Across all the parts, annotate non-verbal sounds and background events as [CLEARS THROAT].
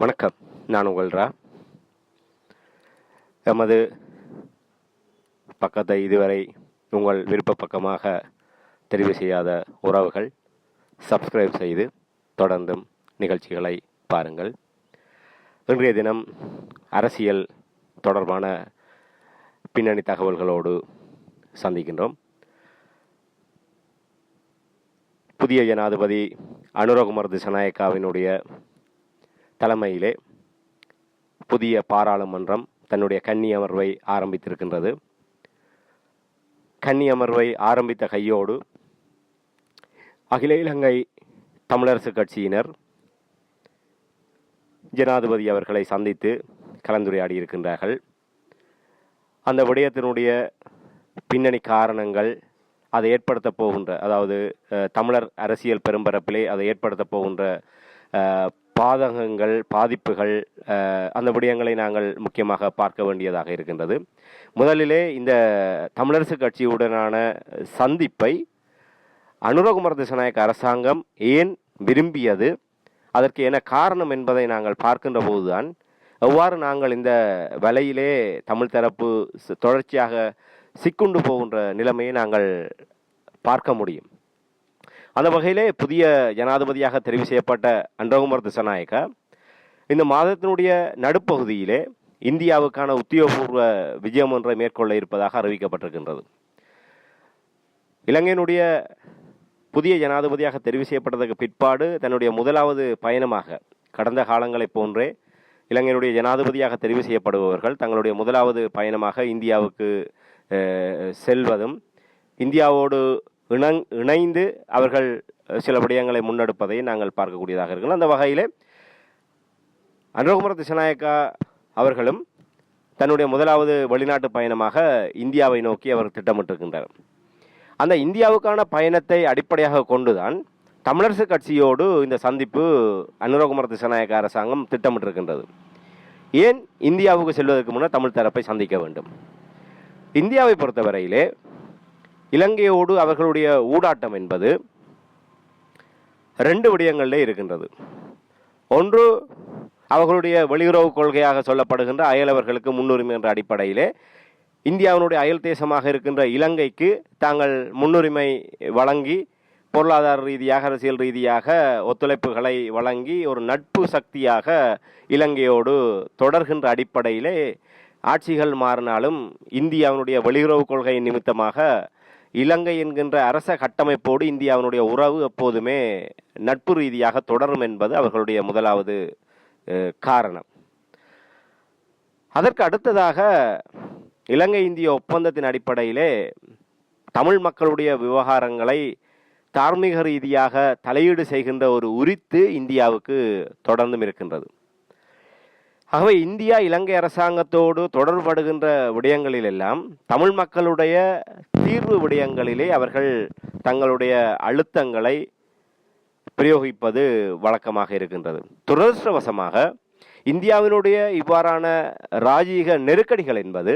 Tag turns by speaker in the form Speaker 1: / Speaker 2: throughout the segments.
Speaker 1: வணக்கம். நான் உங்கள் ரா. எமது பக்கத்தை இதுவரை உங்கள் விருப்ப பக்கமாக தெரிவு செய்யாத உறவுகள் சப்ஸ்கிரைப் செய்து தொடர்ந்தும் நிகழ்ச்சிகளை பாருங்கள். இன்றைய தினம் அரசியல் தொடர்பான பின்னணி தகவல்களோடு சந்திக்கின்றோம். புதிய ஜனாதிபதி அனுரகுமார் திசநாயக்காவினுடைய தலைமையிலே புதிய பாராளுமன்றம் தன்னுடைய கன்னி அமர்வை ஆரம்பித்திருக்கின்றது. கன்னி அமர்வை ஆரம்பித்த கையோடு அகில இலங்கை தமிழரசு கட்சியினர் ஜனாதிபதி அவர்களை சந்தித்து கலந்துரையாடி இருக்கின்றார்கள் அந்த விடயத்தினுடைய பின்னணி காரணங்கள் அதை ஏற்படுத்தப் போகின்ற அதாவது அஹ், தமிழர் அரசியல் பெரும்பரப்பிலே அதை ஏற்படுத்தப் போகின்ற அஹ், பாதகங்கள் பாதிப்புகள் அந்த விடயங்களை நாங்கள் முக்கியமாக பார்க்க வேண்டியதாக இருக்கின்றது. முதலிலே இந்த தமிழரசு கட்சியுடனான சந்திப்பை அனுரகுமார் திசநாயக்க அரசாங்கம் ஏன் விரும்பியது அதற்கு என்ன காரணம் என்பதை நாங்கள் பார்க்கின்ற போதுதான் எவ்வாறு நாங்கள் இந்த வலையிலே தமிழ் தரப்பு தொடர்ச்சியாக சிக்குண்டு போகின்ற நிலைமையை நாங்கள் பார்க்க முடியும். அந்த வகையிலே புதிய ஜனாதிபதியாக தெரிவு செய்யப்பட்ட அன்றகுமார் திசநாயக்கா இந்த மாதத்தினுடைய நடுப்பகுதியிலே இந்தியாவுக்கான உத்தியோகபூர்வ விஜயம் ஒன்றை மேற்கொள்ள இருப்பதாக அறிவிக்கப்பட்டிருக்கின்றது. இலங்கையினுடைய புதிய ஜனாதிபதியாக தெரிவு செய்யப்பட்டதற்கு பிற்பாடு தன்னுடைய முதலாவது பயணமாக கடந்த காலங்களைப் போன்றே இலங்கையினுடைய ஜனாதிபதியாக தெரிவு செய்யப்படுபவர்கள் தங்களுடைய முதலாவது பயணமாக இந்தியாவுக்கு செல்வதும் இந்தியாவோடு இணங் இணைந்து அவர்கள் சில விடயங்களை முன்னெடுப்பதை நாங்கள் பார்க்கக்கூடியதாக இருக்கிறோம் அந்த வகையிலே அனுரகுமார திசநாயக்கா அவர்களும் தன்னுடைய முதலாவது வெளிநாட்டு பயணமாக இந்தியாவை நோக்கி அவர் திட்டமிட்டிருக்கின்றார். அந்த இந்தியாவுக்கான பயணத்தை அடிப்படையாக கொண்டுதான் தமிழரசு கட்சியோடு இந்த சந்திப்பு அனுரகுமார திசநாயக்க அரசாங்கம் திட்டமிட்டிருக்கின்றது. ஏன் இந்தியாவுக்கு செல்வதற்கு முன்னர் தமிழ் தரப்பை சந்திக்க வேண்டும்? இந்தியாவை பொறுத்தவரையிலே இலங்கையோடு அவர்களுடைய ஊடாட்டம் என்பது ரெண்டு விடயங்களிலே இருக்கின்றது. ஒன்று அவர்களுடைய வெளியுறவு கொள்கையாக சொல்லப்படுகின்ற அயலவர்களுக்கு முன்னுரிமை என்ற அடிப்படையிலே இந்தியாவினுடைய அயல் தேசமாக இருக்கின்ற இலங்கைக்கு தாங்கள் முன்னுரிமை வழங்கி பொருளாதார ரீதியாக அரசியல் ரீதியாக ஒத்துழைப்புகளை வழங்கி ஒரு நட்பு சக்தியாக இலங்கையோடு தொடர்கின்ற அடிப்படையிலே ஆட்சிகள் மாறினாலும் இந்தியாவினுடைய வெளியுறவு கொள்கை நிமித்தமாக இலங்கை என்கின்ற அரச கட்டமைப்போடு இந்தியாவினுடைய உறவு எப்போதுமே நட்பு ரீதியாக தொடரும் என்பது அவர்களுடைய முதலாவது காரணம். அதற்கு அடுத்ததாக இலங்கை இந்திய ஒப்பந்தத்தின் அடிப்படையிலே தமிழ் மக்களுடைய விவகாரங்களை தார்மீக ரீதியாக தலையீடு செய்கின்ற ஒரு உரித்து இந்தியாவுக்கு தொடர்ந்தும் இருக்கின்றது. ஆகவே இந்தியா இலங்கை அரசாங்கத்தோடு தொடர்படுகின்ற விடயங்களிலெல்லாம் தமிழ் மக்களுடைய தீர்வு விடயங்களிலே அவர்கள் தங்களுடைய அழுத்தங்களை பிரயோகிப்பது வழக்கமாக இருக்கின்றது. துரதிருஷ்டவசமாக இந்தியாவினுடைய இவ்வாறான ராஜீக நெருக்கடிகள் என்பது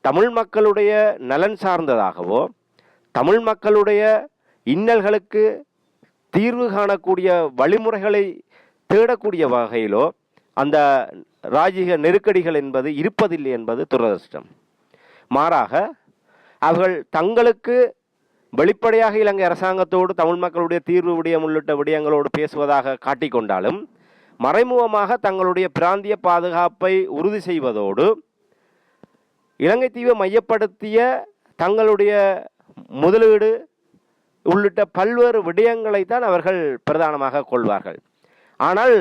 Speaker 1: தமிழ் மக்களுடைய நலன் சார்ந்ததாகவோ தமிழ் மக்களுடைய இன்னல்களுக்கு தீர்வு காணக்கூடிய வழிமுறைகளை தேடக்கூடிய வகையிலோ அந்த ராஜீக நெருக்கடிகள் என்பது இருப்பதில்லை என்பது துரதிருஷ்டம். மாறாக அவர்கள் தங்களுக்கு வெளிப்படையாக இலங்கை அரசாங்கத்தோடு தமிழ் மக்களுடைய தீர்வு விடயம் உள்ளிட்ட விடயங்களோடு பேசுவதாக காட்டிக்கொண்டாலும் மறைமுகமாக தங்களுடைய பிராந்திய பாதுகாப்பை உறுதி செய்வதோடு இலங்கை தீவை மையப்படுத்திய தங்களுடைய முதலீடு உள்ளிட்ட பல்வேறு விடயங்களை தான் அவர்கள் பிரதானமாக கொள்வார்கள். ஆனால்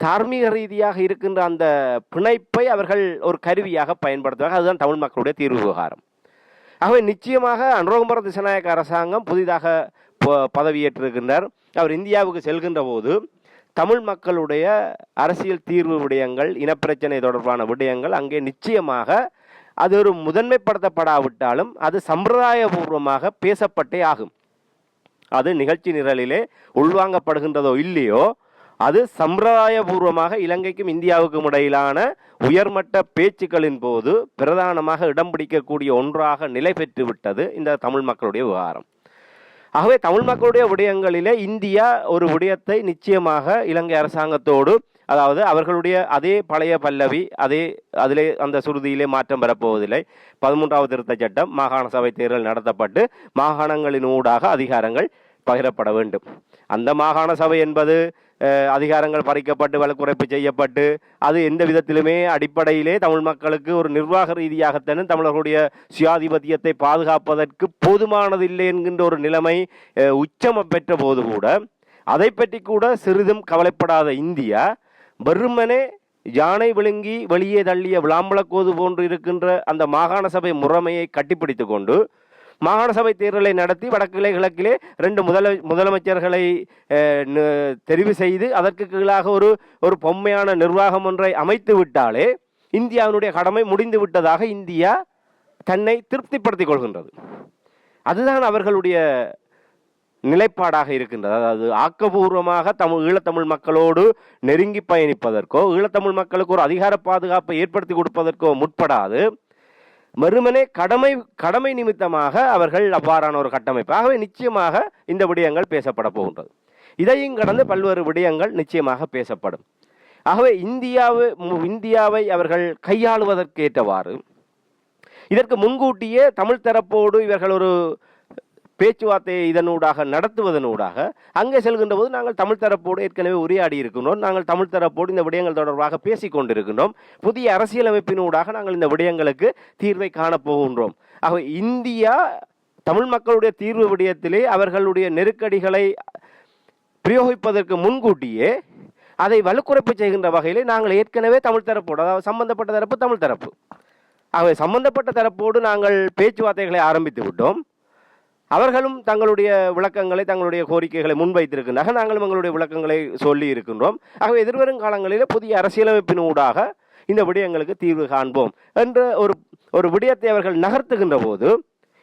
Speaker 1: தார்மீக ரீதியாக இருக்கின்ற அந்த பிணைப்பை அவர்கள் ஒரு கருவியாக பயன்படுத்துவார்கள். அதுதான் தமிழ் மக்களுடைய தீர்வு விவகாரம். ஆகவே நிச்சயமாக அனுரகுமார திசநாயக்க அரசாங்கம் புதிதாக ப- பதவியேற்றிருக்கின்றார். அவர் இந்தியாவுக்கு செல்கின்ற போது தமிழ் மக்களுடைய அரசியல் தீர்வு விடயங்கள் இனப்பிரச்சனை தொடர்பான விடயங்கள் அங்கே நிச்சயமாக அது ஒரு முதன்மைப்படுத்தப்படாவிட்டாலும் அது சம்பிரதாயபூர்வமாக பேசப்பட்டே ஆகும். அது நிகழ்ச்சி நிரலிலே உள்வாங்கப்படுகின்றதோ இல்லையோ அது சம்பிரதாயபூர்வமாக இலங்கைக்கும் இந்தியாவுக்கும் இடையிலான உயர்மட்ட பேச்சுக்களின் போது பிரதானமாக இடம் பிடிக்கக்கூடிய ஒன்றாக நிலை பெற்றுவிட்டது இந்த தமிழ் மக்களுடைய விவகாரம். ஆகவே தமிழ் மக்களுடைய விடயங்களிலே இந்தியா ஒரு விடயத்தை நிச்சயமாக இலங்கை அரசாங்கத்தோடு அதாவது அவர்களுடைய அதே பழைய பல்லவி அதே அதிலே அந்த சுருதியிலே மாற்றம் பெறப்போவதில்லை பதிமூன்றாவது திருத்த சட்டம் மாகாண சபை தேர்தல் நடத்தப்பட்டு மாகாணங்களின் ஊடாக அதிகாரங்கள் பகிரப்பட வேண்டும். அந்த மாகாண சபை என்பது அதிகாரங்கள் பறிக்கப்பட்டு வழக்குறைப்பு செய்யப்பட்டு அது எந்த விதத்திலுமே அடிப்படையிலே தமிழ் மக்களுக்கு ஒரு நிர்வாக ரீதியாகத்தானே தமிழர்களுடைய சுயாதிபத்தியத்தை பாதுகாப்பதற்கு போதுமானதில்லை என்கின்ற ஒரு நிலைமை அஹ், உச்சம் பெற்ற போது கூட அதை பற்றி கூட சிறிதும் கவலைப்படாத இந்தியா வெறுமனே யானை விழுங்கி வெளியே தள்ளிய விளாம்பளக்கோது போன்று இருக்கின்ற அந்த மாகாண சபை முறைமையை கட்டிப்பிடித்து கொண்டு மாகாண சபை தேர்தலை நடத்தி வடக்கிலே கிழக்கிலே ரெண்டு முதல முதலமைச்சர்களை தெரிவு செய்து அதற்கு கீழாக ஒரு ஒரு பொம்மையான நிர்வாகம் ஒன்றை அமைத்து விட்டாலே இந்தியாவினுடைய கடமை முடிந்து விட்டதாக இந்தியா தன்னை திருப்திப்படுத்திக் கொள்கின்றது. அதுதான் அவர்களுடைய நிலைப்பாடாக இருக்கின்றது. அதாவது ஆக்கபூர்வமாக தமிழ் ஈழத்தமிழ் மக்களோடு நெருங்கி பயணிப்பதற்கோ ஈழத்தமிழ் மக்களுக்கு ஒரு அதிகார பாதுகாப்பை ஏற்படுத்தி கொடுப்பதற்கோ முற்படாது. வெறுமனே கடமை கடமை நிமித்தமாக அவர்கள் அவ்வாறான ஒரு கட்டமைப்பு. ஆகவே நிச்சயமாக இந்த விடயங்கள் பேசப்பட போகின்றது. இதையும் கடந்து பல்வேறு விடயங்கள் நிச்சயமாக பேசப்படும். ஆகவே இந்தியாவை மு- இந்தியாவை அவர்கள் கையாளுவதற்கு ஏற்றவாறு இதற்கு முன்கூட்டியே தமிழ் தரப்போடு இவர்கள் ஒரு பேச்சுவார்த்தையை இதனூடாக நடத்துவதனூடாக அங்கே செல்கின்ற போது நாங்கள் தமிழ் தரப்போடு ஏற்கனவே உரையாடி இருக்கின்றோம். நாங்கள் தமிழ் தரப்போடு இந்த விடயங்கள் தொடர்பாக பேசிக் கொண்டிருக்கின்றோம். புதிய அரசியலமைப்பினூடாக நாங்கள் இந்த விடயங்களுக்கு தீர்வை காணப்போகின்றோம். ஆக இந்தியா தமிழ் மக்களுடைய தீர்வு விடயத்திலே அவர்களுடைய நெருக்கடிகளை பிரயோகிப்பதற்கு முன்கூட்டியே அதை வலுக்குறைப்பு செய்கின்ற வகையிலே நாங்கள் ஏற்கனவே தமிழ் தரப்போடு அதாவது சம்பந்தப்பட்ட தரப்பு தமிழ் தரப்பு. ஆகவே சம்பந்தப்பட்ட தரப்போடு நாங்கள் பேச்சுவார்த்தைகளை ஆரம்பித்து விட்டோம். அவர்களும் தங்களுடைய விளக்கங்களை தங்களுடைய கோரிக்கைகளை முன்வைத்திருக்கின்றார்கள். நாங்களும் எங்களுடைய விளக்கங்களை சொல்லி இருக்கின்றோம் ஆகவே எதிர்வரும் காலங்களில் புதிய அரசியலமைப்பின் ஊடாக இந்த விடயங்களுக்கு தீர்வு காண்போம் என்ற ஒரு ஒரு விடயத்தை அவர்கள் நகர்த்துகின்ற போது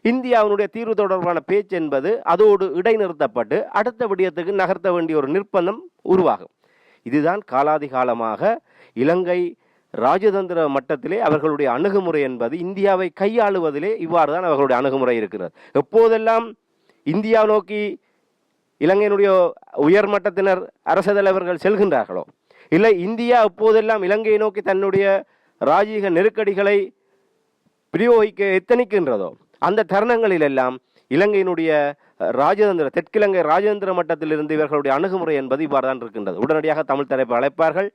Speaker 1: இந்தியாவினுடைய தீர்வு தொடர்பான பேச்சு என்பது அதோடு இடைநிறுத்தப்பட்டு அடுத்த விடயத்துக்கு நகர்த்த வேண்டிய ஒரு நிர்பந்தம் உருவாகும். இதுதான் காலாதி காலமாக இலங்கை ராஜதந்திர மட்டத்திலே அவர்களுடைய அணுகுமுறை என்பது இந்தியாவை கையாளுவதிலே இவ்வாறு தான் அவர்களுடைய அணுகுமுறை இருக்கிறது. எப்போதெல்லாம் இந்தியா நோக்கி இலங்கையினுடைய உயர் மட்டத்தினர் அரச தலைவர்கள் செல்கின்றார்களோ இல்லை இந்தியா எப்போதெல்லாம் இலங்கையை நோக்கி தன்னுடைய ராஜீக நெருக்கடிகளை பிரயோகிக்க எத்தனிக்கின்றதோ அந்த தருணங்களிலெல்லாம் இலங்கையினுடைய ராஜதந்திர தெற்கிலங்கை ராஜதந்திர மட்டத்திலிருந்து இவர்களுடைய அணுகுமுறை என்பது இவ்வாறு தான் இருக்கின்றது. உடனடியாக தமிழ் தலைப்பு அழைப்பார்கள்.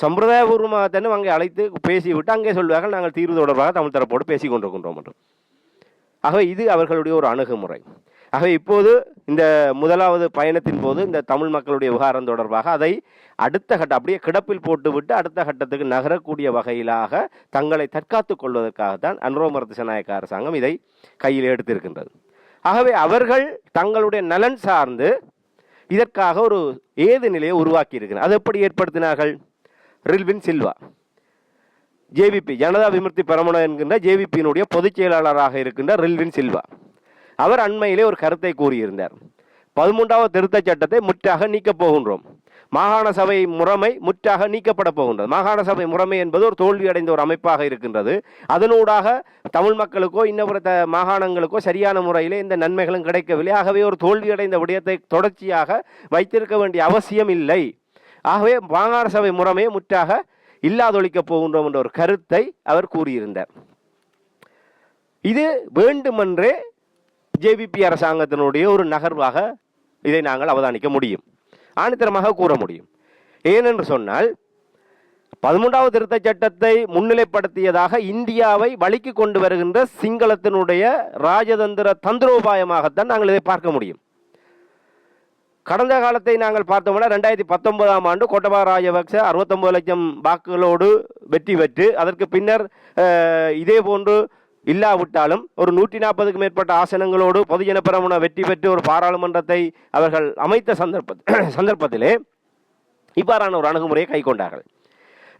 Speaker 1: சம்பிரதாயபூர்வமாக தானே அங்கே அழைத்து பேசிவிட்டு அங்கே சொல்வார்கள் நாங்கள் தீர்வு தொடர்பாக தமிழ் தரப்போடு பேசி கொண்டிருக்கின்றோம் என்று. ஆகவே இது அவர்களுடைய ஒரு அணுகுமுறை. ஆகவே இப்போது இந்த முதலாவது பயணத்தின் போது இந்த தமிழ் மக்களுடைய விவகாரம் தொடர்பாக அதை அடுத்த கட்ட அப்படியே கிடப்பில் போட்டுவிட்டு அடுத்த கட்டத்துக்கு நகரக்கூடிய வகையிலாக தங்களை தற்காத்துக் கொள்வதற்காகத்தான் அனுரோமர திசநாயக்க அரசாங்கம் இதை கையில் எடுத்திருக்கின்றது. ஆகவே அவர்கள் தங்களுடைய நலன் சார்ந்து இதற்காக ஒரு ஏது நிலையை உருவாக்கி இருக்கிறார் அது எப்படி ஏற்படுத்தினார்கள்? ரில்வின் சில்வா. ஜேவிபி ஜனதா விமுக்தி பெரமுன என்கின்ற ஜேவிபியினுடைய பொதுச் செயலாளராக இருக்கின்ற ரில்வின் சில்வா. அவர் அண்மையிலே ஒரு கருத்தை கூறியிருந்தார். பதிமூன்றாவது திருத்தச் சட்டத்தை முற்றாக நீக்கப் போகின்றோம். மாகாண சபை முறைமை முற்றாக நீக்கப்பட போகின்றது. மாகாண சபை முறைமை என்பது ஒரு தோல்வியடைந்த ஒரு அமைப்பாக இருக்கின்றது. அதனூடாக தமிழ் மக்களுக்கோ இன்னொரு த மாகாணங்களுக்கோ சரியான முறையில் இந்த நன்மைகளும் கிடைக்கவில்லை. ஆகவே ஒரு தோல்வியடைந்த விடயத்தை தொடர்ச்சியாக வைத்திருக்க வேண்டிய அவசியம் இல்லை. ஆகவே மாகாண சபை முறைமையை முற்றாக இல்லாதொழிக்கப் போகின்றோம் என்ற ஒரு கருத்தை அவர் கூறியிருந்தார். இது வேண்டுமென்றே ஜேபிபி அரசாங்கத்தினுடைய ஒரு நகர்வாக இதை நாங்கள் அவதானிக்க முடியும். ஆணித்தரமாக கூற முடியும். ஏனென்று சொன்னால் பதிமூன்றாவது திருத்தச் சட்டத்தை முன்னிலைப்படுத்தியதாக இந்தியாவை வழிக்கு கொண்டு வருகின்ற சிங்களத்தினுடைய ராஜதந்திர தந்திரோபாயமாகத்தான் நாங்கள் இதை பார்க்க முடியும். கடந்த காலத்தை நாங்கள் பார்த்தோம்னா ரெண்டாயிரத்தி பத்தொன்பதாம் ஆண்டு கோட்டபா ராஜபக்ச அறுபத்தொம்பது லட்சம் வாக்குகளோடு வெற்றி பெற்று அதற்கு பின்னர் இதே போன்று இல்லாவிட்டாலும் ஒரு நூற்றி நாற்பதுக்கு மேற்பட்ட ஆசனங்களோடு பொதுஜன பெரமுன வெற்றி பெற்று ஒரு பாராளுமன்றத்தை அவர்கள் அமைத்த சந்தர்ப்ப [CLEARS THROAT] சந்தர்ப்பத்திலே இவ்வாறான ஒரு அணுகுமுறையை கைக்கொண்டார்கள்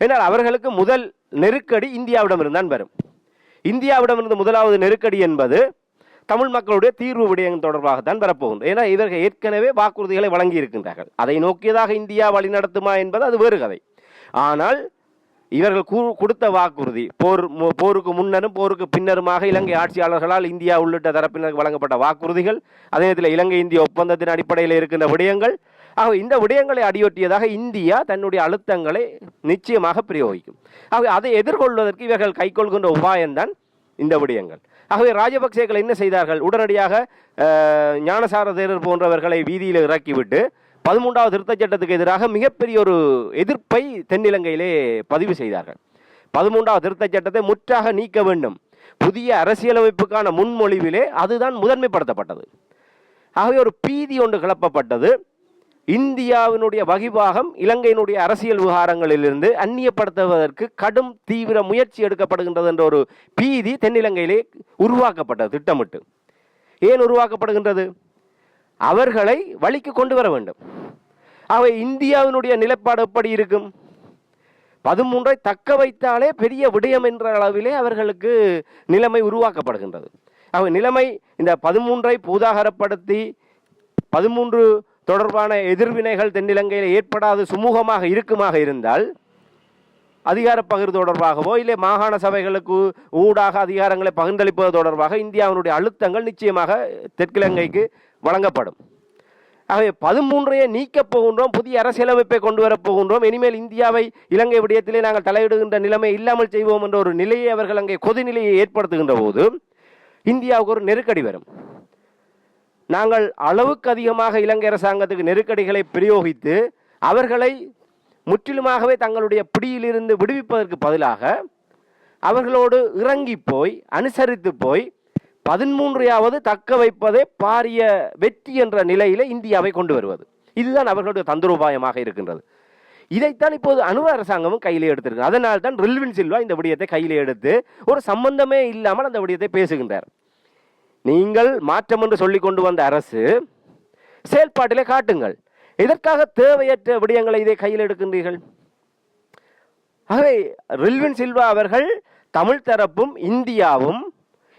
Speaker 1: என்னால் அவர்களுக்கு முதல் நெருக்கடி இந்தியாவிடமிருந்து தான் வரும். இந்தியாவிடமிருந்து முதலாவது நெருக்கடி என்பது தமிழ் மக்களுடைய தீர்வு விடயம் தொடர்பாகத்தான் வரப்போகின்றது ஏன்னா இவர்கள் ஏற்கனவே வாக்குறுதிகளை வழங்கி இருக்கின்றார்கள் அதை நோக்கியதாக இந்தியா வழிநடத்துமா என்பது அது வேறு கதை. ஆனால் இவர்கள் கூ- கொடுத்த வாக்குறுதி போர் போருக்கு முன்னரும் போருக்கு பின்னருமாக இலங்கை ஆட்சியாளர்களால் இந்தியா உள்ளிட்ட தரப்பினருக்கு வழங்கப்பட்ட வாக்குறுதிகள் அதே நேரத்தில் இலங்கை இந்திய ஒப்பந்தத்தின் அடிப்படையில் இருக்கின்ற விடயங்கள் ஆக இந்த விடயங்களை அடியொட்டியதாக இந்தியா தன்னுடைய அழுத்தங்களை நிச்சயமாக பிரயோகிக்கும். ஆகவே அதை எதிர்கொள்வதற்கு இவர்கள் கைக்கொள்கின்ற உபாயம்தான் இந்த விடயங்கள். ஆகவே ராஜபக்சேக்கள் என்ன செய்தார்கள்? உடனடியாக ஞானசார தேரர் போன்றவர்களை வீதியில் இறக்கிவிட்டு பதிமூன்றாவது திருத்தச் சட்டத்துக்கு எதிராக மிகப்பெரிய ஒரு எதிர்ப்பை தென்னிலங்கையிலே பதிவு செய்தார்கள். பதிமூன்றாவது திருத்தச் சட்டத்தை முற்றாக நீக்க வேண்டும். புதிய அரசியலமைப்புக்கான முன்மொழிவிலே அதுதான் முதன்மைப்படுத்தப்பட்டது. ஆகவே ஒரு பீதி ஒன்று கிளப்பப்பட்டது. இந்தியாவினுடைய வகிபாகம் இலங்கையினுடைய அரசியல் விவகாரங்களிலிருந்து அந்நியப்படுத்துவதற்கு கடும் தீவிர முயற்சி எடுக்கப்படுகின்றது என்ற ஒரு பீதி தென்னிலங்கையிலே உருவாக்கப்பட்டது திட்டமிட்டு. ஏன் உருவாக்கப்படுகின்றது? அவர்களை வழிக்கு கொண்டு வர வேண்டும். ஆகவே இந்தியாவினுடைய நிலைப்பாடு எப்படி இருக்கும்? பதிமூன்றை தக்க வைத்தாலே பெரிய விடயம் என்ற அளவிலே அவர்களுக்கு நிலைமை உருவாக்கப்படுகின்றது. அவை நிலைமை இந்த பதிமூன்றை பூதாகரப்படுத்தி பதிமூன்று தொடர்பான எதிர்வினைகள் தென்னிலங்கையில் ஏற்படாது சுமூகமாக இருக்குமாக இருந்தால் அதிகார பகிர்வு தொடர்பாகவோ இல்லை மாகாண சபைகளுக்கு ஊடாக அதிகாரங்களை பகிர்ந்தளிப்பது தொடர்பாக இந்தியாவினுடைய அழுத்தங்கள் நிச்சயமாக தெற்கிலங்கைக்கு வழங்கப்படும். ஆகவே பதிமூன்றையே நீக்கப் போகின்றோம் புதிய அரசியலமைப்பை கொண்டு வரப் போகின்றோம். இனிமேல் இந்தியாவை இலங்கை விடயத்திலே நாங்கள் தலையிடுகின்ற நிலைமை இல்லாமல் செய்வோம் என்ற ஒரு நிலையை அவர்கள் அங்கே கொதிநிலையை ஏற்படுத்துகின்ற போது இந்தியாவுக்கு ஒரு நெருக்கடி வரும். நாங்கள் அளவுக்கு அதிகமாக இலங்கை அரசாங்கத்துக்கு நெருக்கடிகளை பிரயோகித்து அவர்களை முற்றிலுமாகவே தங்களுடைய பிடியிலிருந்து விடுவிப்பதற்கு பதிலாக அவர்களோடு இறங்கி போய் அனுசரித்து போய் பதிமூன்றையாவது தக்க வைப்பதே பாரிய வெற்றி என்ற நிலையில் இந்தியாவை கொண்டு வருவது. இதுதான் அவர்களுடைய தந்திரோபாயமாக இருக்கின்றது. இதைத்தான் இப்போது அணுவ அரசாங்கமும் கையிலே எடுத்திருக்கு அதனால் தான் ரில்வின் சில்வா இந்த விடயத்தை கையிலே எடுத்து ஒரு சம்பந்தமே இல்லாமல் அந்த விடயத்தை பேசுகின்றார். நீங்கள் மாற்றம் என்று சொல்லி கொண்டு வந்த அரசு செயல்பாட்டிலே காட்டுங்கள். எதற்காக தேவையற்ற விடயங்களை இதை கையில் எடுக்கின்றீர்கள். ஆகவே ரில்வின் சில்வா அவர்கள் தமிழ் தரப்பும் இந்தியாவும்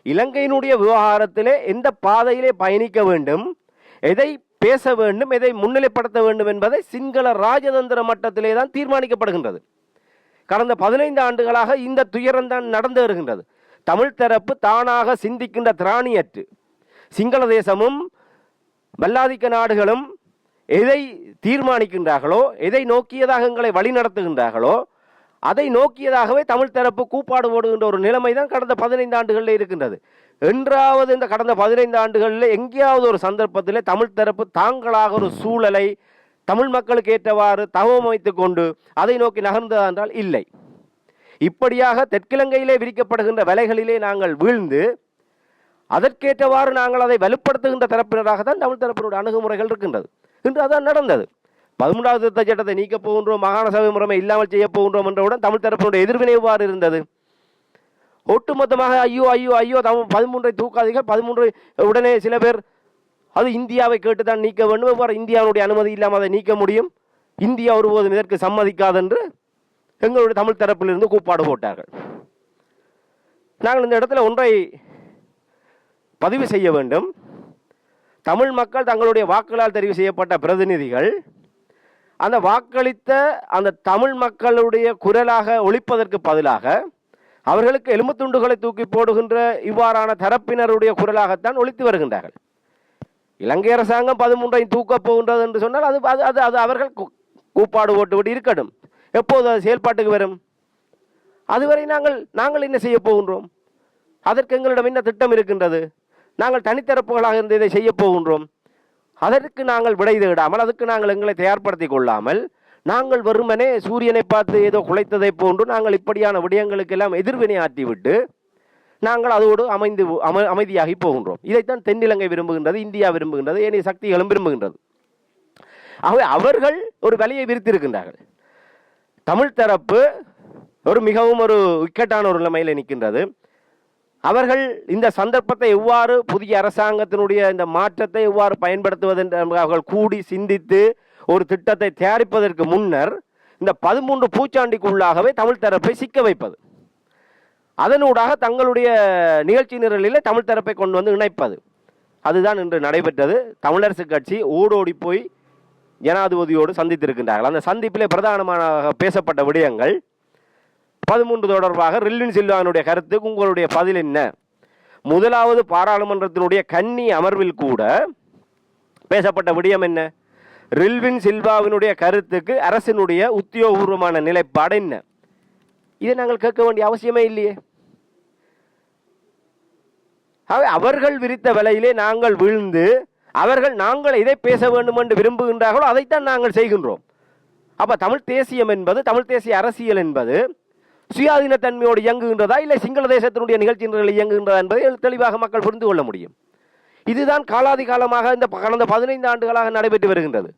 Speaker 1: இலங்கையினுடைய விவகாரத்திலே எந்த பாதையிலே பயணிக்க வேண்டும் எதை பேச வேண்டும் எதை முன்னிலைப்படுத்த வேண்டும் என்பதை சிங்கள ராஜதந்திர மட்டத்திலே தான் தீர்மானிக்கப்படுகின்றது. கடந்த பதினைந்து ஆண்டுகளாக இந்த துயரம்தான் நடந்து வருகின்றது. தமிழ் தரப்பு தானாக சிந்திக்கின்ற திராணியற்று. சிங்கள தேசமும் வல்லாதிக்க நாடுகளும் எதை தீர்மானிக்கின்றார்களோ எதை நோக்கியதாக எங்களை வழிநடத்துகின்றார்களோ அதை நோக்கியதாகவே தமிழ் தரப்பு கூப்பாடு போடுகின்ற ஒரு நிலைமை தான் கடந்த பதினைந்து ஆண்டுகளில் இருக்கின்றது. என்றாவது இந்த கடந்த பதினைந்து ஆண்டுகளில் எங்கேயாவது ஒரு சந்தர்ப்பத்தில் தமிழ் தரப்பு தாங்களாக ஒரு சூழலை தமிழ் மக்களுக்கு ஏற்றவாறு தகவமைத்து கொண்டு அதை நோக்கி நகர்ந்ததா என்றால் இல்லை. இப்படியாக தெற்கிலங்கையிலே விரிக்கப்படுகின்ற வேலைகளிலே நாங்கள் வீழ்ந்து அதற்கேற்றவாறு நாங்கள் அதை வலுப்படுத்துகின்ற தரப்பினராக தான் தமிழ் தரப்பினுடைய அணுகுமுறைகள் இருக்கின்றது. இன்று அதான் நடந்தது. பதிமூன்றாவது திருத்த சட்டத்தை நீக்கப் போகின்றோம் மாகாண சபை முறைமை இல்லாமல் செய்யப் போகின்றோம் என்றவுடன் தமிழ் தரப்பினுடைய எதிர்வினை எவ்வாறு இருந்தது? ஒட்டுமொத்தமாக ஐயோ ஐயோ ஐயோ தமிழ் பதிமூன்றை தூக்காதீர்கள் பதிமூன்றை உடனே சில பேர் அது இந்தியாவை கேட்டு தான் நீக்க வேண்டும் இவ்வாறு இந்தியாவுடைய அனுமதி இல்லாமல் அதை நீக்க முடியும்? இந்தியா ஒருபோதும் இதற்கு சம்மதிக்காதென்று எங்களுடைய தமிழ் தரப்பிலிருந்து கூப்பாடு போட்டார்கள். நாங்கள் இந்த இடத்துல ஒன்றை பதிவு செய்ய வேண்டும். தமிழ் மக்கள் தங்களுடைய வாக்குகளால் தெரிவு செய்யப்பட்ட பிரதிநிதிகள் அந்த வாக்களித்த அந்த தமிழ் மக்களுடைய குரலாக ஒழிப்பதற்கு பதிலாக அவர்களுக்கு எலும்புத்துண்டுகளை தூக்கி போடுகின்ற இவ்வாறான தரப்பினருடைய குரலாகத்தான் ஒழித்து வருகின்றார்கள். இலங்கை அரசாங்கம் பதிமூன்றையும் தூக்கப் போகின்றது என்று சொன்னால் அது அது அது அது அவர்கள் கூப்பாடு போட்டுவிட்டு இருக்கட்டும். எப்போது அது செயல்பாட்டுக்கு வரும்? அதுவரை நாங்கள் நாங்கள் என்ன செய்ய போகின்றோம்? அதற்கு எங்களிடம் என்ன திட்டம் இருக்கின்றது? நாங்கள் தனித்தரப்புகளாக இருந்து இதை செய்ய போகின்றோம். அதற்கு நாங்கள் விடை தேடாமல் அதுக்கு நாங்கள் எங்களை தயார்படுத்திக் கொள்ளாமல் நாங்கள் வெறுமனே சூரியனை பார்த்து ஏதோ குலைத்ததை போன்று நாங்கள் இப்படியான விடயங்களுக்கெல்லாம் எதிர்வினை ஆற்றிவிட்டு நாங்கள் அதோடு அமைந்து அம அமைதியாகி போகின்றோம். இதைத்தான் தென்னிலங்கை விரும்புகின்றது இந்தியா விரும்புகின்றது ஏனைய சக்திகளும் விரும்புகின்றது. ஆகவே அவர்கள் ஒரு வலையை விரித்திருக்கின்றார்கள். தமிழ் தரப்பு ஒரு மிகவும் ஒரு இக்கட்டான ஒரு நிலைமையில் நிற்கின்றது அவர்கள் இந்த சந்தர்ப்பத்தை எவ்வாறு புதிய அரசாங்கத்தினுடைய இந்த மாற்றத்தை எவ்வாறு பயன்படுத்துவது என்று அவர்கள் கூடி சிந்தித்து ஒரு திட்டத்தை தயாரிப்பதற்கு முன்னர் இந்த பதிமூன்று பூச்சாண்டிக்குள்ளாகவே தமிழ் தரப்பை சிக்க வைப்பது. அதனூடாக தங்களுடைய நிகழ்ச்சி நிரலில் தமிழ் தரப்பை கொண்டு வந்து இணைப்பது. அதுதான் இன்று நடைபெற்றது. தமிழரசு கட்சி ஓடோடி போய் ஜனாதிபதியோடு சந்தித்திருக்கின்றார்கள். அந்த சந்திப்பிலே பிரதானமாக பேசப்பட்ட விடயங்கள் பதிமூன்று தொடர்பாக ரில்லின் சில்வானுடைய கருத்துக்கு உங்களுடைய பதில் என்ன? முதலாவது பாராளுமன்றத்தினுடைய கன்னி அமர்வில் கூட பேசப்பட்ட விடயம் என்ன? ரில்வின் சில்வாவினுடைய கருத்துக்கு அரசினுடைய உத்தியோகபூர்வமான நிலைப்பாடு என்ன? இதை நாங்கள் கேட்க வேண்டிய அவசியமே இல்லையே. அவர்கள் விரித்த விலையிலே நாங்கள் விழுந்து அவர்கள் நாங்கள் எதை பேச வேண்டும் என்று விரும்புகின்றார்களோ அதைத்தான் நாங்கள் செய்கின்றோம். அப்போ தமிழ் தேசியம் என்பது தமிழ் தேசிய அரசியல் என்பது சுயாதீனத்தன்மையோடு இயங்குகின்றதா இல்லை சிங்கள தேசத்தினுடைய நிகழ்ச்சிகள் இயங்குகின்றதா என்பதை தெளிவாக மக்கள் புரிந்து கொள்ள முடியும். இதுதான் காலாதி காலமாக இந்த கடந்த பதினைந்து ஆண்டுகளாக நடைபெற்று வருகின்றது.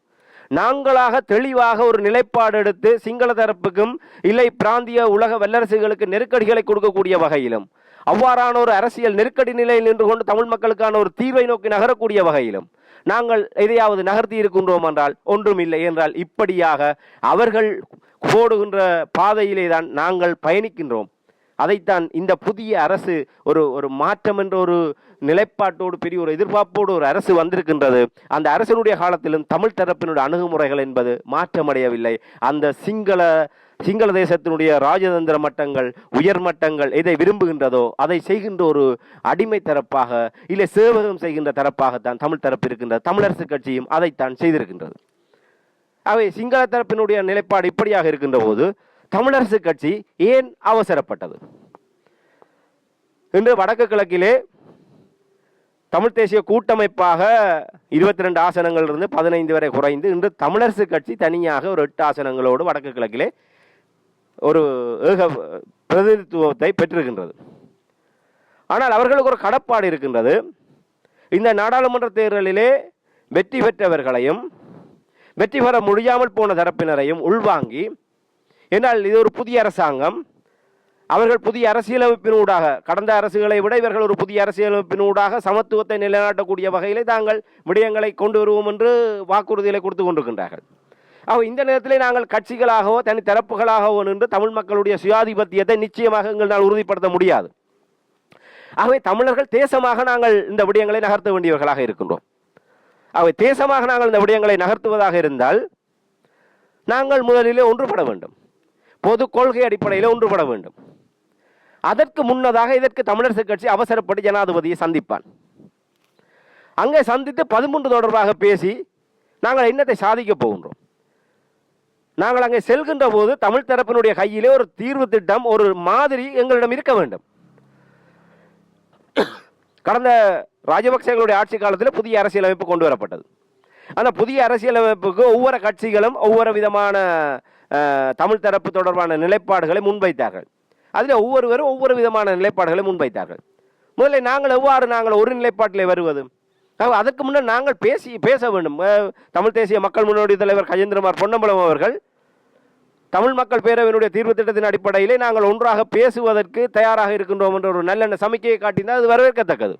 Speaker 1: நாங்களாக தெளிவாக ஒரு நிலைப்பாடு எடுத்து சிங்கள தரப்புக்கும் இல்லை பிராந்திய உலக வல்லரசுகளுக்கு நெருக்கடிகளை கொடுக்கக்கூடிய வகையிலும் அவ்வாறான ஒரு அரசியல் நெருக்கடி நிலையில் நின்று கொண்டு தமிழ் மக்களுக்கான ஒரு தீர்வை நோக்கி நகரக்கூடிய வகையிலும் நாங்கள் எதையாவது நகர்த்தி இருக்கின்றோம் என்றால் ஒன்றும் இல்லை என்றால் இப்படியாக அவர்கள் போடுகின்ற பாதையிலே தான் நாங்கள் பயணிக்கின்றோம். அதைத்தான் இந்த புதிய அரசு ஒரு ஒரு மாற்றம் என்ற ஒரு நிலைப்பாட்டோடு பெரிய ஒரு எதிர்பார்ப்போடு ஒரு அரசு வந்திருக்கின்றது. அந்த அரசினுடைய காலத்திலும் தமிழ் தரப்பினுடைய அணுகுமுறைகள் என்பது மாற்றமடையவில்லை. அந்த சிங்கள சிங்கள தேசத்தினுடைய ராஜதந்திர மட்டங்கள் உயர் மட்டங்கள் எதை விரும்புகின்றதோ அதை செய்கின்ற ஒரு அடிமை தரப்பாக இல்லை சேவகம் செய்கின்ற தரப்பாகத்தான் தமிழ் தரப்பு இருக்கின்றது. தமிழரசு கட்சியும் அதைத்தான் செய்திருக்கின்றது. அவை சிங்கள தரப்பினுடைய நிலைப்பாடு இப்படியாக இருக்கின்ற போது தமிழரசு கட்சி ஏன் அவசரப்பட்டது? இன்று வடக்கு கிழக்கிலே தமிழ் தேசிய கூட்டமைப்பாக இருபத்தி ரெண்டு ஆசனங்களிலிருந்து பதினைந்து வரை குறைந்து இன்று தமிழரசு கட்சி தனியாக ஒரு எட்டு ஆசனங்களோடு வடக்கு கிழக்கிலே ஒரு ஏக பிரதிநிதித்துவத்தை பெற்றிருக்கின்றது. ஆனால் அவர்களுக்கு ஒரு கடப்பாடு இருக்கின்றது. இந்த நாடாளுமன்ற தேர்தலிலே வெற்றி பெற்றவர்களையும் வெற்றி பெற முடியாமல் போன தரப்பினரையும் உள்வாங்கி என்னால் இது ஒரு புதிய அரசாங்கம். அவர்கள் புதிய அரசியலமைப்பினூடாக கடந்த அரசுகளை விட இவர்கள் ஒரு புதிய அரசியலமைப்பினூடாக சமத்துவத்தை நிலைநாட்டக்கூடிய வகையிலே தாங்கள் விடயங்களை கொண்டு வருவோம் என்று வாக்குறுதிகளை கொடுத்து கொண்டிருக்கின்றார்கள். அவ இந்த நேரத்திலே நாங்கள் கட்சிகளாகவோ தனி தரப்புகளாகவோ நின்று தமிழ் மக்களுடைய சுயாதிபத்தியத்தை நிச்சயமாக எங்களால் உறுதிப்படுத்த முடியாது. ஆகவே தமிழர்கள் தேசமாக நாங்கள் இந்த விடயங்களை நகர்த்த வேண்டியவர்களாக இருக்கின்றோம். ஆகவே தேசமாக நாங்கள் இந்த விடயங்களை நகர்த்துவதாக இருந்தால் நாங்கள் முதலிலே ஒன்றுபட வேண்டும். பொது கொள்கை அடிப்படையில் ஒன்றுபட வேண்டும். அதற்கு முன்னதாக இதற்கு தமிழரசு கட்சி அவசரப்பட்டு ஜனாதிபதியை சந்திப்பான். அங்கே சந்தித்து பதிமூன்று தொடர்பாக பேசி நாங்கள் என்னத்தை சாதிக்க போகின்றோம். நாங்கள் அங்கே செல்கின்ற போது தமிழ் தரப்பினுடைய கையிலே ஒரு தீர்வு திட்டம் ஒரு மாதிரி எங்களிடம் இருக்க வேண்டும். கடந்த ராஜபக்சேகளுடைய ஆட்சி காலத்தில் புதிய அரசியலமைப்பு கொண்டு வரப்பட்டது. அந்த புதிய அரசியலமைப்புக்கு ஒவ்வொரு கட்சிகளும் ஒவ்வொரு விதமான தமிழ் தரப்பு தொடர்பான நிலைப்பாடுகளை முன்வைத்தார்கள். அதில் ஒவ்வொருவரும் ஒவ்வொரு விதமான நிலைப்பாடுகளை முன்வைத்தார்கள். முதல்ல நாங்கள் எவ்வாறு நாங்கள் ஒரு நிலைப்பாட்டிலே வருவது? அதற்கு முன்னே நாங்கள் பேசி பேச வேண்டும். தமிழ் தேசிய மக்கள் முன்னோடி தலைவர் கஜேந்திரமார் பொன்னம்பலம் அவர்கள் தமிழ் மக்கள் பேரவையினுடைய தீர்வு திட்டத்தின் அடிப்படையிலே நாங்கள் ஒன்றாக பேசுவதற்கு தயாராக இருக்கின்றோம் என்ற ஒரு நல்லெண்ண சமிக்கையை காட்டினால் அது வரவேற்கத்தக்கது.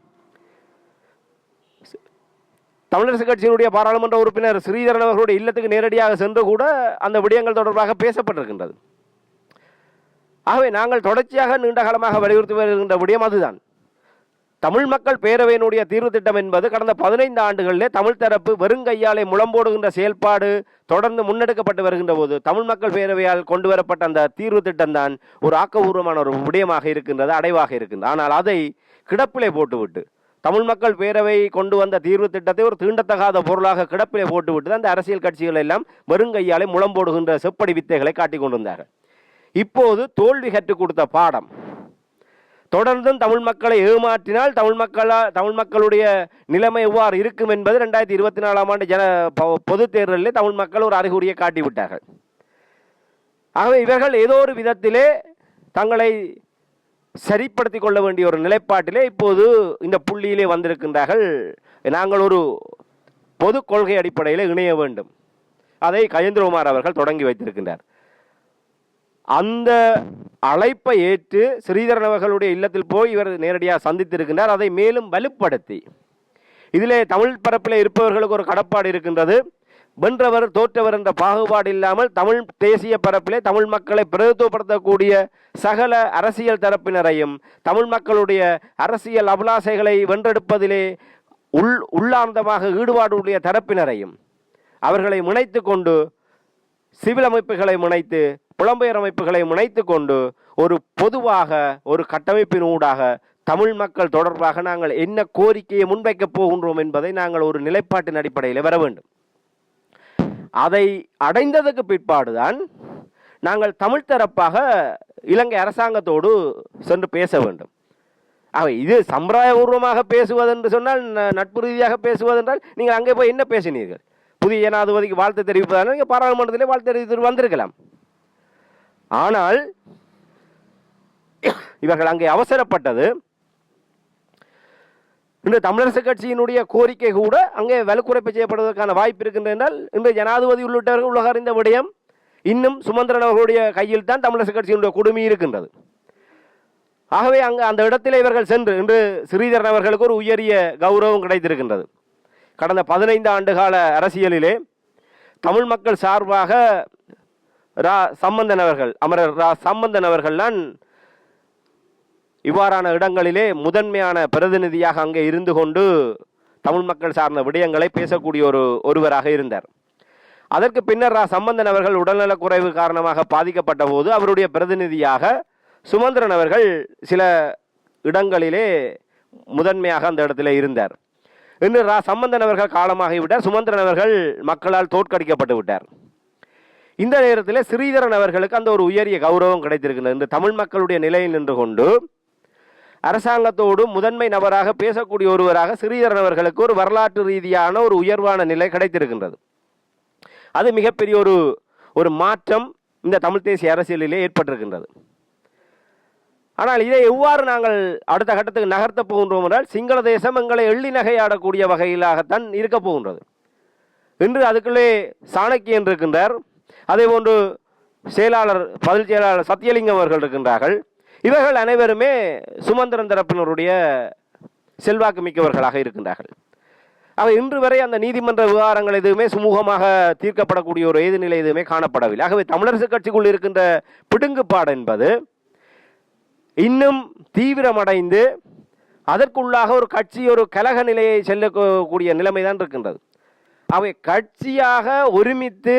Speaker 1: தமிழரசு கட்சியினுடைய பாராளுமன்ற உறுப்பினர் ஸ்ரீதரன் அவர்களுடைய இல்லத்துக்கு நேரடியாக சென்று கூட அந்த விடயங்கள் தொடர்பாக பேசப்பட்டிருக்கின்றது. ஆகவே நாங்கள் தொடர்ச்சியாக நீண்ட காலமாக வலியுறுத்தி வருகின்ற விடயம் அதுதான். தமிழ் மக்கள் பேரவையினுடைய தீர்வு திட்டம் என்பது கடந்த பதினைந்து ஆண்டுகளிலே தமிழ் தரப்பு வெறுங்கையாலே முழம்போடுகின்ற செயல்பாடு தொடர்ந்து முன்னெடுக்கப்பட்டு வருகின்ற போது தமிழ் மக்கள் பேரவையால் கொண்டு வரப்பட்ட அந்த தீர்வு திட்டம் தான் ஒரு ஆக்கபூர்வமான ஒரு விடயமாக இருக்கின்றது அடைவாக இருக்கின்றது. ஆனால் அதை கிடப்பிலே போட்டுவிட்டு தமிழ் மக்கள் பேரவை கொண்டு வந்த தீர்வு திட்டத்தை ஒரு தீண்டத்தகாத பொருளாக கிடப்பிலே போட்டுவிட்டு அந்த அரசியல் கட்சிகள் எல்லாம் வெறுங்கையாலே முழம்போடுகின்ற செப்படி வித்தைகளை காட்டிக் கொண்டிருந்தார்கள். இப்போது தோல்வி கற்றுக் கொடுத்த பாடம் தொடர்ந்தும் தமிழ் மக்களை ஏமாற்றினால் தமிழ் மக்களா தமிழ் மக்களுடைய நிலைமை எவ்வாறு இருக்கும் என்பது ரெண்டாயிரத்தி இருபத்தி நாலாம் ஆண்டு ஜன பொது தேர்தலில் தமிழ் மக்கள் ஒரு அறிகுறியை காட்டிவிட்டார்கள். ஆகவே இவர்கள் ஏதோ ஒரு விதத்திலே தங்களை சரிப்படுத்திக் கொள்ள வேண்டிய ஒரு நிலைப்பாட்டிலே இப்போது இந்த புள்ளியிலே வந்திருக்கின்றார்கள். நாங்கள் ஒரு பொது கொள்கை அடிப்படையில் இணைய வேண்டும். அதை கஜேந்திரகுமார் அவர்கள் தொடங்கி வைத்திருக்கின்றார். அந்த அழைப்பை ஏற்று ஸ்ரீதரன் அவர்களுடைய இல்லத்தில் போய் இவர் நேரடியாக சந்தித்திருக்கின்றார். அதை மேலும் வலுப்படுத்தி. இதிலே தமிழ் பரப்பில் இருப்பவர்களுக்கு ஒரு கடப்பாடு இருக்கின்றது. வென்றவர் தோற்றவர் என்ற பாகுபாடு இல்லாமல் தமிழ் தேசிய பரப்பிலே தமிழ் மக்களை பிரதித்துவப்படுத்தக்கூடிய சகல அரசியல் தரப்பினரையும் தமிழ் மக்களுடைய அரசியல் அபிலாசைகளை வென்றெடுப்பதிலே உள் உள்ளார்ந்தமாக ஈடுபாடுடைய தரப்பினரையும் அவர்களை முனைத்து கொண்டு சிவில் அமைப்புகளை முனைத்து புலம்பெயர் அமைப்புகளை முனைத்து கொண்டு ஒரு பொதுவாக ஒரு கட்டமைப்பினூடாக தமிழ் மக்கள் தொடர்பாக நாங்கள் என்ன கோரிக்கையை முன்வைக்கப் போகின்றோம் என்பதை நாங்கள் ஒரு நிலைப்பாட்டின் அடிப்படையில் வர வேண்டும். அதை அடைந்ததுக்கு பிற்பாடுதான் நாங்கள் தமிழ் தரப்பாக இலங்கை அரசாங்கத்தோடு சென்று பேச வேண்டும். ஆக இது சம்பிரதாயபூர்வமாக பேசுவதென்று சொன்னால் நட்பு ரீதியாக பேசுவதென்றால் நீங்கள் அங்கே போய் என்ன பேசினீர்கள்? புதிய ஜனாதிபதிக்கு வாழ்த்து தெரிவிப்பதாலும் நீங்கள் பாராளுமன்றத்திலே வாழ்த்து தெரிவித்து வந்திருக்கலாம். ஆனால் இவர்கள் அங்கே அவசரப்பட்டது. இன்று தமிழரசு கட்சியினுடைய கோரிக்கை கூட அங்கே வலுக்குறைப்பு செய்யப்படுவதற்கான வாய்ப்பு இருக்கின்றனால் இன்று ஜனாதிபதி உள்ளிட்டவர்கள் உலக அறிந்த விடயம் இன்னும் சுமந்திரன் அவர்களுடைய கையில் தான் தமிழரசு கட்சியினுடைய கொடுமை இருக்கின்றது. ஆகவே அங்கு அந்த இடத்திலே இவர்கள் சென்று இன்று ஸ்ரீதரன் அவர்களுக்கு ஒரு உயரிய கௌரவம் கிடைத்திருக்கின்றது. கடந்த பதினைந்து ஆண்டுகால அரசியலிலே தமிழ் மக்கள் சார்பாக ரா சம்பந்தன் அவர்கள் அமரர் ரா சம்பந்தன் அவர்கள் தான் இவ்வாறான இடங்களிலே முதன்மையான பிரதிநிதியாக அங்கே இருந்து கொண்டு தமிழ் மக்கள் சார்ந்த விடயங்களை பேசக்கூடிய ஒரு ஒருவராக இருந்தார். அதற்கு பின்னர் ரா சம்பந்தன் அவர்கள் உடல்நலக் குறைவு காரணமாக பாதிக்கப்பட்ட போது அவருடைய பிரதிநிதியாக சுமந்திரன் அவர்கள் சில இடங்களிலே முதன்மையாக அந்த இடத்திலே இருந்தார். இன்று ரா சம்பந்தன் அவர்கள் காலமாகிவிட்டார். சுமந்திரன் அவர்கள் மக்களால் தோற்கடிக்கப்பட்டு விட்டார். இந்த நேரத்தில் ஸ்ரீதரன் அவர்களுக்கு அந்த ஒரு உயரிய கௌரவம் கிடைத்திருக்கிறது இந்த தமிழ் மக்களுடைய நிலையில் நின்று கொண்டு அரசாங்கத்தோடு முதன்மை நபராக பேசக்கூடிய ஒருவராக ஸ்ரீதரன் அவர்களுக்கு ஒரு வரலாற்று ரீதியான ஒரு உயர்வான நிலை கிடைத்திருக்கின்றது. அது மிகப்பெரிய ஒரு ஒரு மாற்றம் இந்த தமிழ் தேசிய அரசியலிலே ஏற்பட்டிருக்கின்றது. ஆனால் இதை எவ்வாறு நாங்கள் அடுத்த கட்டத்துக்கு நகர்த்தப் போகின்றோம் என்றால் சிங்கள தேசம் எங்களை எள்ளி நகையாடக்கூடிய வகையிலாகத்தான் இருக்கப் போகின்றது. இன்று அதுக்குள்ளே சாணக்கியன் இருக்கின்றார். அதே போன்று செயலாளர் பதில் செயலாளர் சத்தியலிங்கம் அவர்கள் இருக்கின்றார்கள். இவர்கள் அனைவருமே சுமந்திரன் தரப்பினருடைய செல்வாக்கு மிக்கவர்களாக இருக்கின்றார்கள். ஆக இன்று வரை அந்த நீதிமன்ற விவகாரங்கள் எதுவுமே சுமூகமாக தீர்க்கப்படக்கூடிய ஒரு ஏது நிலை எதுவுமே காணப்படவில்லை. ஆகவே தமிழரசு கட்சிக்குள் இருக்கின்ற பிடுங்குப்பாடு என்பது இன்னும் தீவிரமடைந்து அதற்குள்ளாக ஒரு கட்சி ஒரு கலக நிலையை செல்லக்கூடிய நிலைமை தான் இருக்கின்றது. அவை கட்சியாக ஒருமித்து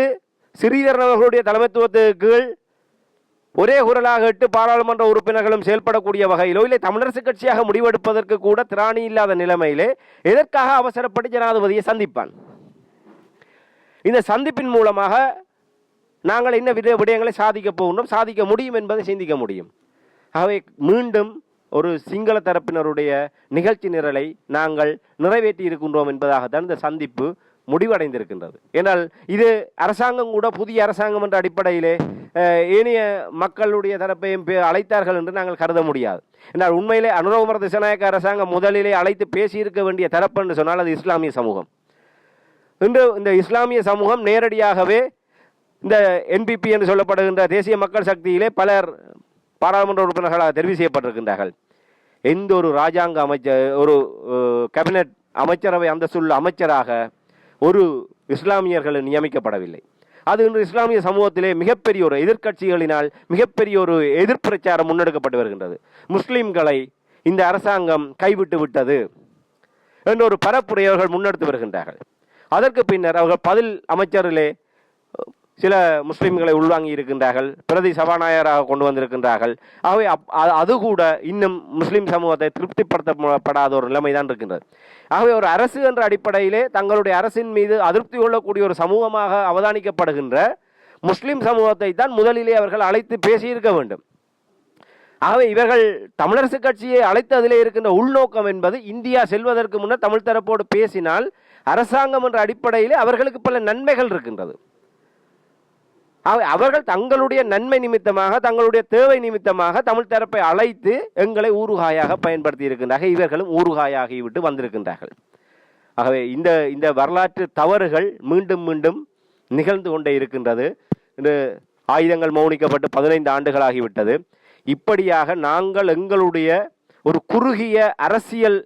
Speaker 1: ஸ்ரீதரன் அவர்களுடைய தலைமைத்துவத்துக்கு ஒரே குரலாக எட்டு பாராளுமன்ற உறுப்பினர்களும் செயல்படக்கூடிய வகையிலோ இல்லை தமிழரசு கட்சியாக முடிவெடுப்பதற்கு கூட திராணி இல்லாத நிலைமையிலே எதற்காக அவசரப்பட்டு ஜனாதிபதியை சந்திப்பான்? இந்த சந்திப்பின் மூலமாக நாங்கள் என்ன வித விடயங்களை சாதிக்க போகின்றோம் சாதிக்க முடியும் என்பதை சிந்திக்க முடியும். ஆகவே மீண்டும் ஒரு சிங்கள தரப்பினருடைய நிகழ்ச்சி நிரலை நாங்கள் நிறைவேற்றி இருக்கின்றோம் என்பதாகத்தான் இந்த சந்திப்பு முடிவடைந்திருக்கின்றது. ஏனால் இது அரசாங்கம் கூட புதிய அரசாங்கம் என்ற அடிப்படையிலே ஏனைய மக்களுடைய தரப்பையும் பே- அழைத்தார்கள் என்று நாங்கள் கருத முடியாது. என்றால் உண்மையிலே அனுரகுமர திசநாயக்க அரசாங்கம் முதலிலே அழைத்து பேசியிருக்க வேண்டிய தரப்பு என்று சொன்னால் அது இஸ்லாமிய சமூகம். இன்று இந்த இஸ்லாமிய சமூகம் நேரடியாகவே இந்த என்பிபி என்று சொல்லப்படுகின்ற தேசிய மக்கள் சக்தியிலே பலர் பாராளுமன்ற உறுப்பினர்களாக தெரிவு செய்யப்பட்டிருக்கின்றார்கள். எந்த ஒரு ராஜாங்க அமைச்சர் ஒரு கேபினட் அமைச்சரவை அந்தஸ்துள்ள அமைச்சராக ஒரு இஸ்லாமியர்கள் நியமிக்கப்படவில்லை. அது இன்று இஸ்லாமிய சமூகத்திலே மிகப்பெரிய ஒரு எதிர்க்கட்சிகளினால் மிகப்பெரிய ஒரு எதிர்ப்பிரச்சாரம் முன்னெடுக்கப்பட்டு வருகின்றது. முஸ்லிம்களை இந்த அரசாங்கம் கைவிட்டு விட்டது என்ற ஒரு பரப்புரை அவர்கள் முன்னெடுத்து வருகின்றார்கள். அதற்கு பின்னர் அவர்கள் பதில் அமைச்சரிலே சில முஸ்லீம்களை உள்வாங்கி இருக்கின்றார்கள் பிரதி சபாநாயகராக கொண்டு வந்திருக்கின்றார்கள். ஆகவே அப்- அது கூட இன்னும் முஸ்லீம் சமூகத்தை திருப்திப்படுத்தப்படாத ஒரு நிலைமை தான் இருக்கின்றது. ஆகவே ஒரு அரசு என்ற அடிப்படையிலே தங்களுடைய அரசின் மீது அதிருப்தி கொள்ளக்கூடிய ஒரு சமூகமாக அவதானிக்கப்படுகின்ற முஸ்லீம் சமூகத்தை தான் முதலிலே அவர்கள் அழைத்து பேசியிருக்க வேண்டும். ஆகவே இவர்கள் தமிழரசு கட்சியை அழைத்ததிலே இருக்கின்ற உள்நோக்கம் என்பது இந்தியா செல்வதற்கு முன்னர் தமிழ் தரப்போடு பேசினால் அரசாங்கம் என்ற அடிப்படையிலே அவர்களுக்கு பல நன்மைகள் இருக்கின்றது. அவர்கள் தங்களுடைய நன்மை நிமித்தமாக தங்களுடைய தேவை நிமித்தமாக தமிழ் தரப்பை அழைத்து எங்களை ஊறுகாயாக பயன்படுத்தி இருக்கின்றார்கள் இவர்களும் ஊறுகாயாகிவிட்டு வந்திருக்கின்றார்கள். ஆகவே இந்த இந்த வரலாற்று தவறுகள் மீண்டும் மீண்டும் நிகழ்ந்து கொண்டே இருக்கின்றது. இன்று ஆயுதங்கள் மௌனிக்கப்பட்டு பதினைந்து ஆண்டுகள் ஆகிவிட்டது இப்படியாக நாங்கள் எங்களுடைய ஒரு குறுகிய அரசியல்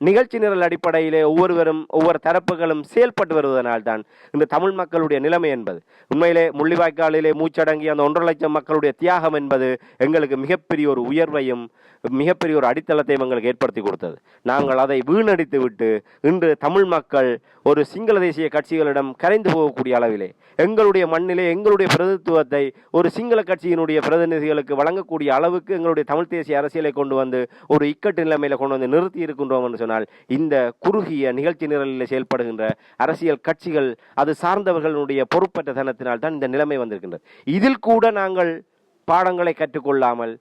Speaker 1: நிகழ்ச்சி நிரல் அடிப்படையிலே ஒவ்வொருவரும் ஒவ்வொரு தரப்புகளும் செயல்பட்டு வருவதனால்தான் இந்த தமிழ் மக்களுடைய நிலைமை என்பது. உண்மையிலே முள்ளிவாய்க்காலிலே மூச்சடங்கி அந்த ஒன்றரை லட்சம் மக்களுடைய தியாகம் என்பது எங்களுக்கு மிகப்பெரிய ஒரு உயர்வையும் மிகப்பெரிய ஒரு அடித்தளத்தை எங்களுக்கு ஏற்படுத்தி கொடுத்தது. நாங்கள் அதை வீணடித்து விட்டு இன்று தமிழ் மக்கள் ஒரு சிங்கள தேசிய கட்சிகளிடம் கரைந்து போகக்கூடிய அளவிலே எங்களுடைய மண்ணிலே எங்களுடைய பிரதித்துவத்தை ஒரு சிங்கள கட்சியினுடைய பிரதிநிதிகளுக்கு வழங்கக்கூடிய அளவுக்கு எங்களுடைய தமிழ் தேசிய அரசியலை கொண்டு வந்து ஒரு இக்கட்டு நிலைமையில கொண்டு வந்து நிறுத்தி இருக்கின்றோம் என்று சொன்னால் இந்த குறுகிய நிகழ்ச்சி நிரலில் செயல்படுகின்ற அரசியல் கட்சிகள் அது சார்ந்தவர்களுடைய பொறுப்பற்ற தனத்தினால் தான் இந்த நிலைமை வந்திருக்கின்றது. இதில் கூட நாங்கள் பாடங்களை கற்றுக்கொள்ளாமல்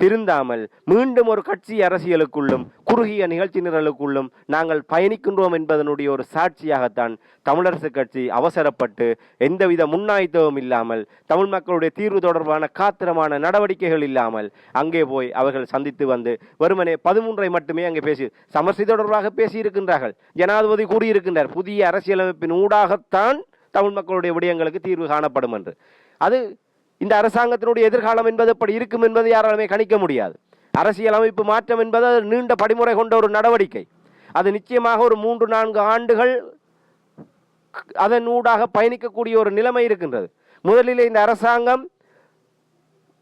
Speaker 1: திருந்தாமல் மீண்டும் ஒரு கட்சி அரசியலுக்குள்ளும் குறுகிய நிகழ்ச்சி நிரலுக்குள்ளும் நாங்கள் பயணிக்கின்றோம் என்பதனுடைய ஒரு சாட்சியாகத்தான் தமிழரசு கட்சி அவசரப்பட்டு எந்தவித முன்னாய்த்தவும் இல்லாமல் தமிழ் மக்களுடைய தீர்வு தொடர்பான காத்திரமான நடவடிக்கைகள் இல்லாமல் அங்கே போய் அவர்கள் சந்தித்து வந்து வெறுமனே பதிமூன்றை மட்டுமே அங்கே பேசி சமர்சி தொடர்பாக பேசியிருக்கின்றார்கள். ஜனாதிபதி கூறியிருக்கின்றார் புதிய அரசியலமைப்பின் ஊடாகத்தான் தமிழ் மக்களுடைய விடயங்களுக்கு தீர்வு காணப்படும் என்று. அது இந்த அரசாங்கத்தினுடைய எதிர்காலம் என்பது எப்படி இருக்கும் என்பதை யாராலுமே கணிக்க முடியாது. அரசியல் அமைப்பு மாற்றம் என்பது அது நீண்ட படிமுறை கொண்ட ஒரு நடவடிக்கை. அது நிச்சயமாக ஒரு மூன்று நான்கு ஆண்டுகள் அதன் ஊடாக பயணிக்கக்கூடிய ஒரு நிலைமை இருக்கின்றது. முதலில் இந்த அரசாங்கம்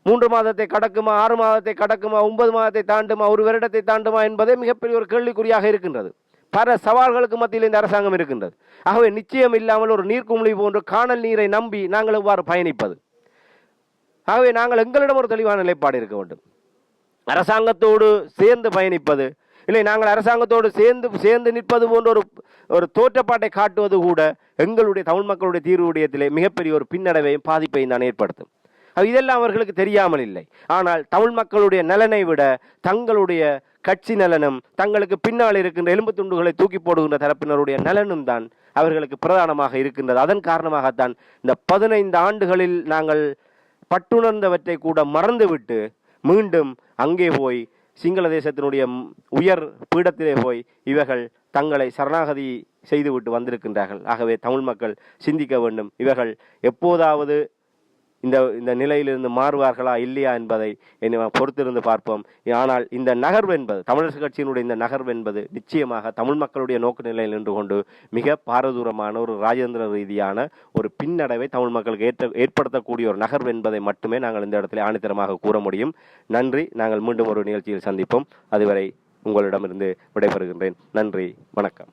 Speaker 1: மூன்று மாதத்தை கடக்குமா ஆறு மாதத்தை கடக்குமா ஒன்பது மாதத்தை தாண்டுமா ஒரு வருடத்தை தாண்டுமா என்பதே மிகப்பெரிய ஒரு கேள்விக்குறியாக இருக்கின்றது. பல சவால்களுக்கு மத்தியில் இந்த அரசாங்கம் இருக்கின்றது. ஆகவே நிச்சயம் இல்லாமல் ஒரு நீர்க்குமிழி போன்ற காணல் நீரை நம்பி நாங்கள் எவ்வாறு பயணிப்பது? ஆகவே நாங்கள் எங்களிடம் ஒரு தெளிவான நிலைப்பாடு இருக்க வேண்டும். அரசாங்கத்தோடு சேர்ந்து பயணிப்பது இல்லை நாங்கள் அரசாங்கத்தோடு சேர்ந்து சேர்ந்து நிற்பது போன்ற ஒரு ஒரு தோற்றப்பாட்டை காட்டுவது கூட எங்களுடைய தமிழ் மக்களுடைய தீர்வு விடயத்திலே மிகப்பெரிய ஒரு பின்னடைவையும் பாதிப்பையும் தான் ஏற்படுத்தும். அது இதெல்லாம் அவர்களுக்கு தெரியாமல் இல்லை. ஆனால் தமிழ் மக்களுடைய நலனை விட தங்களுடைய கட்சி நலனும் தங்களுக்கு பின்னால் இருக்கின்ற எலும்பு துண்டுகளை தூக்கி போடுகின்ற தரப்பினருடைய நலனும் தான் அவர்களுக்கு பிரதானமாக இருக்கின்றது. அதன் காரணமாகத்தான் இந்த பதினைந்து ஆண்டுகளில் நாங்கள் பட்டுணர்ந்தவற்றை கூட மறந்துவிட்டு மீண்டும் அங்கே போய் சிங்கள தேசத்தினுடைய உயர் பீடத்திலே போய் இவர்கள் தங்களை சரணாகதி செய்துவிட்டு வந்திருக்கின்றார்கள். ஆகவே தமிழ் மக்கள் சிந்திக்க வேண்டும். இவர்கள் எப்போதாவது இந்த இந்த நிலையிலிருந்து மாறுவார்களா இல்லையா என்பதை என்ன பொறுத்திருந்து பார்ப்போம். ஆனால் இந்த நகர்வு என்பது தமிழரசு கட்சியினுடைய இந்த நகர்வு என்பது நிச்சயமாக தமிழ் மக்களுடைய நோக்கு நிலையில் நின்று கொண்டு மிக பாரதூரமான ஒரு ராஜேந்திர ரீதியான ஒரு பின்னடைவை தமிழ் மக்களுக்கு ஏற்ற ஏற்படுத்தக்கூடிய ஒரு நகர்வு என்பதை மட்டுமே நாங்கள் இந்த இடத்துல ஆணித்தரமாக கூற முடியும். நன்றி. நாங்கள் மீண்டும் ஒரு நிகழ்ச்சியில் சந்திப்போம். அதுவரை உங்களிடமிருந்து விடைபெறுகின்றேன். நன்றி. வணக்கம்.